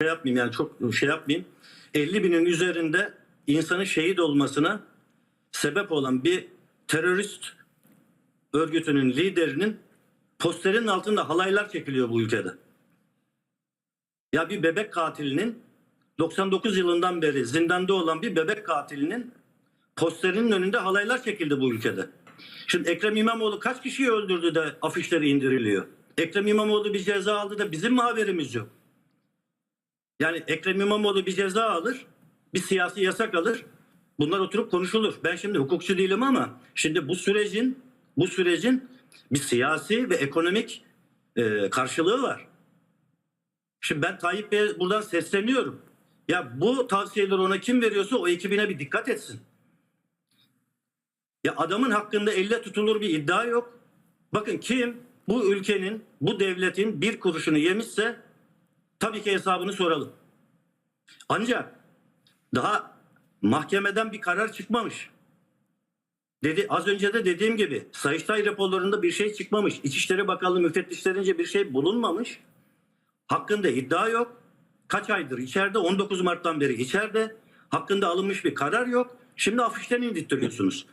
şey yapmayayım yani çok şey yapmayayım. 50 binin üzerinde insanın şehit olmasına sebep olan bir terörist örgütünün liderinin posterinin altında halaylar çekiliyor bu ülkede. Ya bir bebek katilinin 99 yılından beri zindanda olan bir bebek katilinin posterinin önünde halaylar çekildi bu ülkede. Şimdi Ekrem İmamoğlu kaç kişiyi öldürdü de afişleri indiriliyor? Ekrem İmamoğlu bir ceza aldı da bizim mi haberimiz yok? Yani Ekrem İmamoğlu bir ceza alır, bir siyasi yasak alır. Bunlar oturup konuşulur. Ben şimdi hukukçu değilim ama şimdi bu sürecin bu sürecin bir siyasi ve ekonomik e, karşılığı var. Şimdi ben Tayyip Bey'e buradan sesleniyorum. Ya bu tavsiyeleri ona kim veriyorsa o ekibine bir dikkat etsin. Ya adamın hakkında elle tutulur bir iddia yok. Bakın kim bu ülkenin, bu devletin bir kuruşunu yemişse tabii ki hesabını soralım. Ancak daha mahkemeden bir karar çıkmamış. Dedi az önce de dediğim gibi Sayıştay raporlarında bir şey çıkmamış. İçişleri Bakanlığı müfettişlerince bir şey bulunmamış. Hakkında iddia yok. Kaç aydır içeride? 19 Mart'tan beri içeride. Hakkında alınmış bir karar yok. Şimdi afişten indirtiyorsunuz.